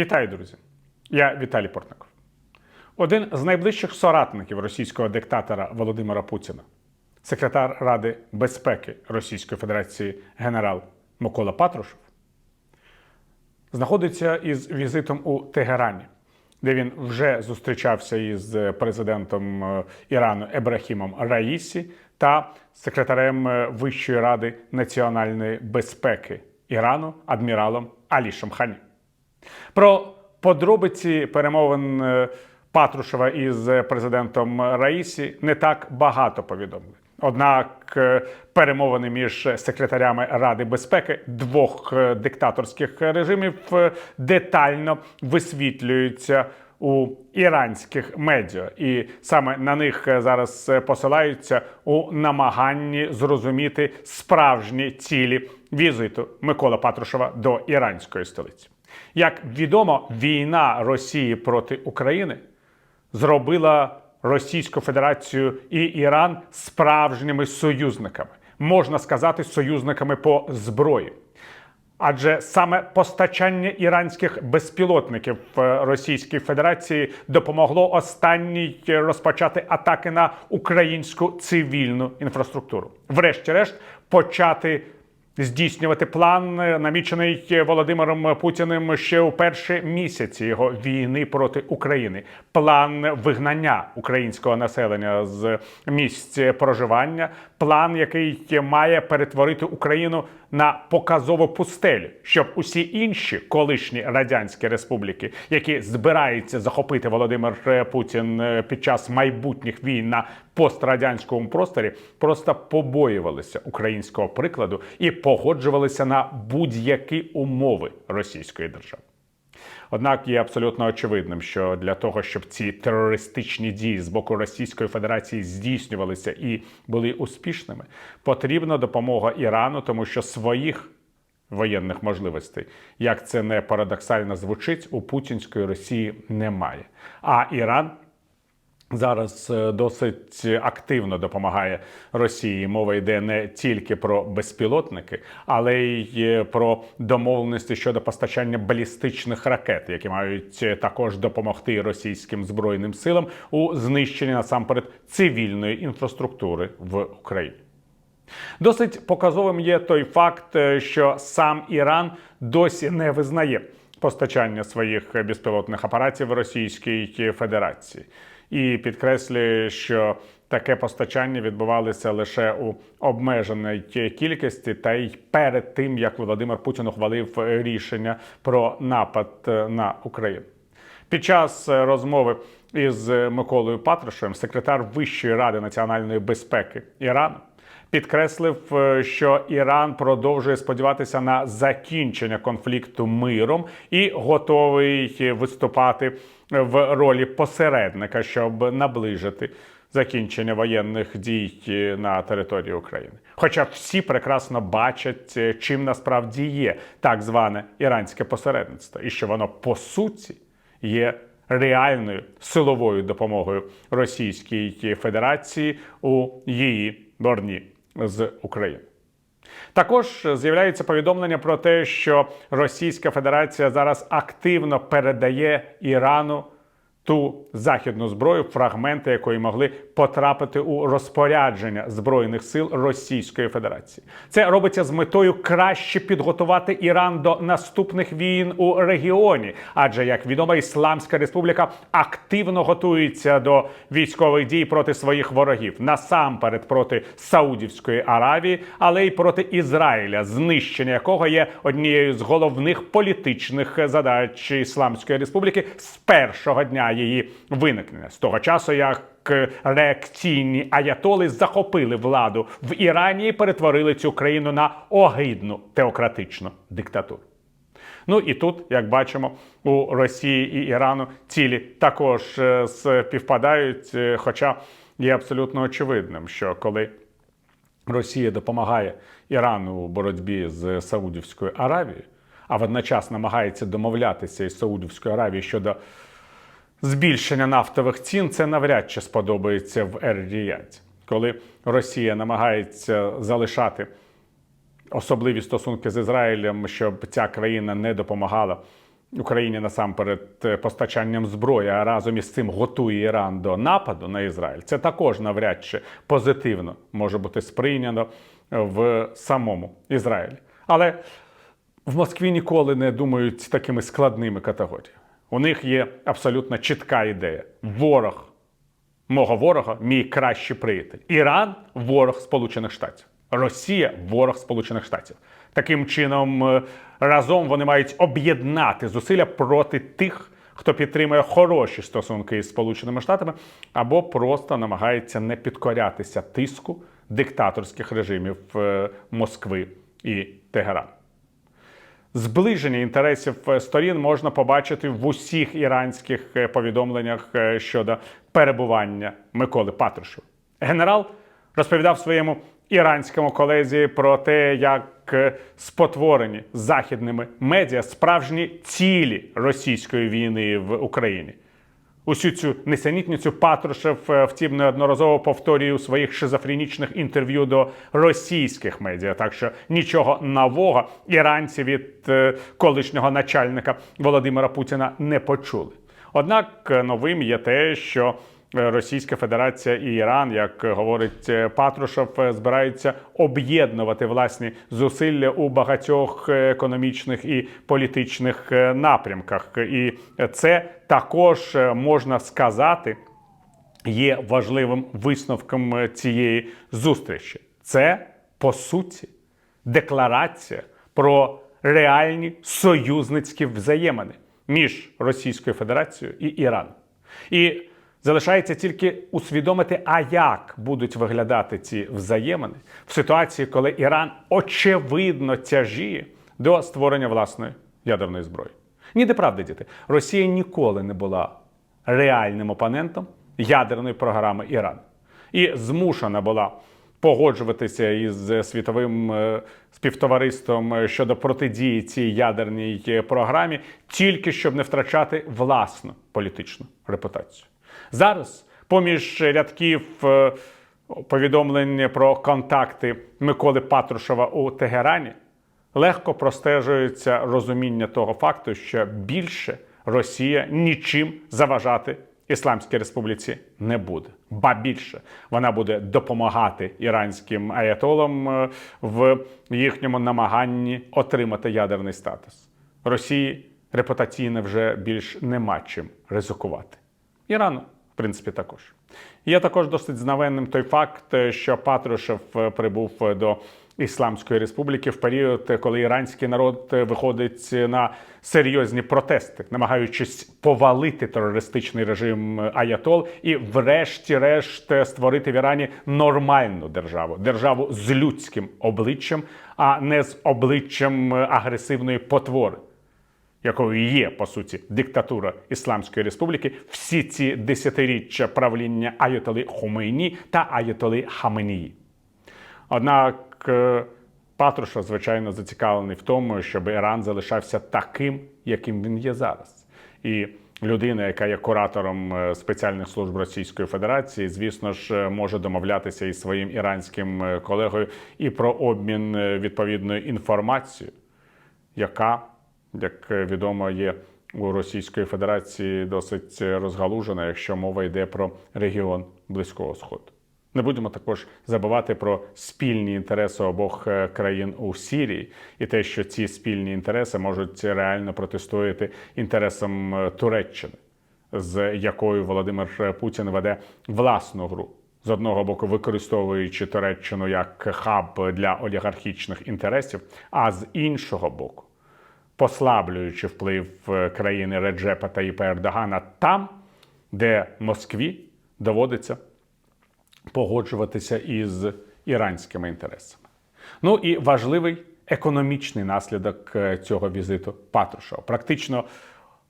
Вітаю, друзі! Я Віталій Портников. Один з найближчих соратників російського диктатора Володимира Путіна, секретар Ради безпеки Російської Федерації генерал Микола Патрушев, знаходиться із візитом у Тегерані, де він вже зустрічався із президентом е, Ірану Ебрахімом Раїсі та секретарем е, Вищої ради національної безпеки Ірану адміралом Алішем Хані. Про подробиці перемовин е, Патрушева із президентом Раїсі не так багато повідомлень. Однак е, перемовини між секретарями Ради безпеки двох е, диктаторських режимів детально висвітлюються у іранських медіа, і саме на них зараз посилаються у намаганні зрозуміти справжні цілі візиту Микола Патрушева до іранської столиці. Як відомо, війна Росії проти України зробила Російську Федерацію і Іран справжніми союзниками, можна сказати, союзниками по зброї. Адже саме постачання іранських безпілотників в Російській Федерації допомогло останній розпочати атаки на українську цивільну інфраструктуру. Врешті-решт, почати здійснювати план, намічений Володимиром Путіним ще у перші місяці його війни проти України. План вигнання українського населення з місць проживання, план, який має перетворити Україну на показову пустелю, щоб усі інші колишні радянські республіки, які збираються захопити Володимир Путін під час майбутніх війн на пострадянському просторі, просто побоювалися українського прикладу і погоджувалися на будь-які умови російської держави. Однак є абсолютно очевидним, що для того, щоб ці терористичні дії з боку Російської Федерації здійснювалися і були успішними, потрібна допомога Ірану, тому що своїх воєнних можливостей, як це не парадоксально звучить, у путінської Росії немає. А Іран зараз е, досить активно допомагає Росії. Мова йде не тільки про безпілотники, але й е, про домовленості щодо постачання балістичних ракет, які мають е, також допомогти російським збройним силам у знищенні насамперед цивільної інфраструктури в Україні. Досить показовим є той факт, що сам Іран досі не визнає постачання своїх безпілотних апаратів Російській Федерації і підкреслює, що таке постачання відбувалося лише у обмеженій кількості, та й перед тим як Володимир Путін ухвалив рішення про напад на Україну. Під час розмови із Миколою Патрушем, секретар Вищої ради національної безпеки Ірану, підкреслив, е, що Іран продовжує сподіватися на закінчення конфлікту миром і готовий виступати в ролі посередника, щоб наближити закінчення воєнних дій на території України. Хоча всі прекрасно бачать, е, чим насправді є так зване іранське посередництво, і що воно по суті є реальною силовою допомогою Російській Федерації у її борні з України. Також з'являється повідомлення про те, що Російська Федерація зараз активно передає Ірану ту західну зброю, фрагменти якої могли потрапити у розпорядження збройних сил Російської Федерації. Це робиться з метою краще підготувати Іран до наступних війн у регіоні, адже як відомо, Ісламська Республіка активно готується до військових дій проти своїх ворогів, насамперед проти Саудівської Аравії, але й проти Ізраїля, знищення якого є однією з головних політичних задач Ісламської Республіки з першого дня її виникнення. З того часу, як реакційні аятоли захопили владу в Ірані і перетворили цю країну на огидну теократичну диктатуру. Ну і тут, як бачимо, у Росії і Ірану цілі також е, співпадають, е, хоча є абсолютно очевидним, що коли Росія допомагає Ірану у боротьбі з Саудівською Аравією, а водночас намагається домовлятися із Саудівською Аравією щодо збільшення нафтових цін, це навряд чи сподобається в Ер-Ріяді. Коли Росія намагається залишати особливі стосунки з Ізраїлем, щоб ця країна не допомагала Україні насамперед постачанням зброї, а разом із цим готує Іран до нападу на Ізраїль, це також навряд чи позитивно може бути сприйнято в самому Ізраїлі. Але в Москві ніколи не думають такими складними категоріями. У них є абсолютно чітка ідея: ворог мого ворога, мій кращий приятель. Іран ворог Сполучених Штатів. Росія ворог Сполучених Штатів. Таким чином, е, разом вони мають об'єднати зусилля проти тих, хто підтримує хороші стосунки із Сполученими Штатами, або просто намагається не підкорятися тиску диктаторських режимів е, Москви і Тегерану. Зближення інтересів е, сторін можна побачити в усіх іранських е, повідомленнях е, щодо перебування Миколи Патрушева. Генерал розповідав своєму іранському колезі про те, як спотворені західними медіа справжні цілі російської війни в Україні. Усю цю несенітницю Патрушев, е, втім, неодноразово повторює у своїх шизофренічних інтерв'ю до російських медіа. Так що нічого нового іранці від е, колишнього начальника Володимира Путіна не почули. Однак е, новим є те, що Російська Федерація і Іран, як е, говорить е, Патрушев, е, збираються об'єднувати власні зусилля у багатьох е, економічних і політичних е, напрямках. І це також е, можна сказати є важливим висновком е, цієї зустрічі. Це по суті декларація про реальні союзницькі взаємини між Російською Федерацією і Іраном. І залишається тільки усвідомити, а як будуть виглядати ці взаємини в ситуації, коли Іран очевидно тяжіє до створення власної ядерної зброї. Ніде правди, діти, Росія ніколи не була реальним опонентом ядерної програми Ірану і змушена була погоджуватися із світовим е, співтовариством е, щодо протидії цій ядерній е, програмі, тільки щоб не втрачати власну політичну репутацію. Зараз, поміж рядків е, повідомлень про контакти Миколи Патрушева у Тегерані, легко простежується розуміння того факту, що більше Росія нічим заважати Ісламській Республіці не буде. Ба більше вона буде допомагати іранським аятолам е, в їхньому намаганні отримати ядерний статус. Росії репутаційно вже більш нема чим ризикувати. Ірану, в принципі, також. Є також досить знавенним той факт, що Патрушев е, прибув до Ісламської Республіки в період, коли іранський народ виходить на серйозні протести, намагаючись повалити терористичний режим Аятол і, врешті-решт, створити в Ірані нормальну державу, державу з людським обличчям, а не з обличчям агресивної потвори якою є по суті диктатура Ісламської Республіки, всі ці десятиріччя правління Аятоли Хомейні та Аятоли Хаменії. Однак е, Патруша, звичайно, зацікавлений в тому, щоб Іран залишався таким, яким він є зараз. І людина, яка є куратором е, спеціальних служб Російської Федерації, звісно ж, е, може домовлятися із своїм іранським колегою і про обмін відповідною інформацією, яка, як е, відомо, є у Російської Федерації досить е, розгалужена, якщо мова йде про регіон Близького Сходу. Не будемо також забувати про спільні інтереси обох е, країн у Сірії і те, що ці спільні інтереси можуть реально протистояти інтересам е, Туреччини, з якою Володимир Путін веде власну гру. З одного боку, використовуючи Туреччину як хаб для олігархічних інтересів, а з іншого боку, послаблюючи вплив е, країни Реджепа Таїпа Ердогана там, де Москві доводиться погоджуватися із іранськими інтересами. Ну і важливий економічний наслідок е, цього візиту Патрушева. Практично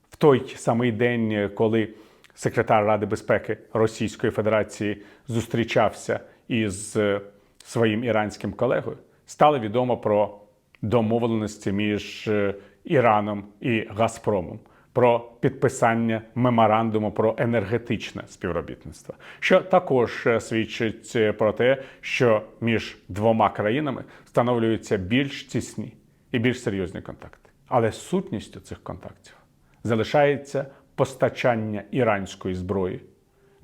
в той самий день, коли секретар Ради безпеки Російської Федерації зустрічався із е, своїм іранським колегою, стало відомо про домовленості між е, Іраном і Газпромом про підписання меморандуму про енергетичне співробітництво, що також е, свідчить е, про те, що між двома країнами встановлюються більш тісні і більш серйозні контакти. Але сутністю цих контактів залишається постачання іранської зброї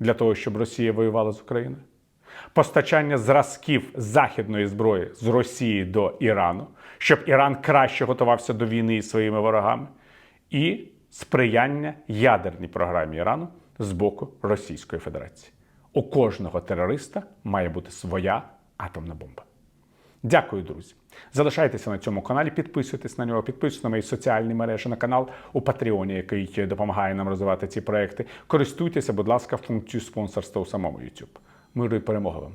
для того, щоб Росія воювала з Україною, постачання зразків західної зброї з Росії до Ірану, щоб Іран краще готувався до війни із своїми ворогами, і сприяння ядерній програмі Ірану з боку Російської Федерації. У кожного терориста має бути своя атомна бомба. Дякую, друзі. Залишайтеся на цьому каналі, підписуйтесь на нього, підписуйтесь на мої соціальні мережі, на канал у Патреоні, який допомагає нам розвивати ці проекти. Користуйтеся, будь ласка, функцією спонсорства у самому YouTube. Миру і перемоги вам!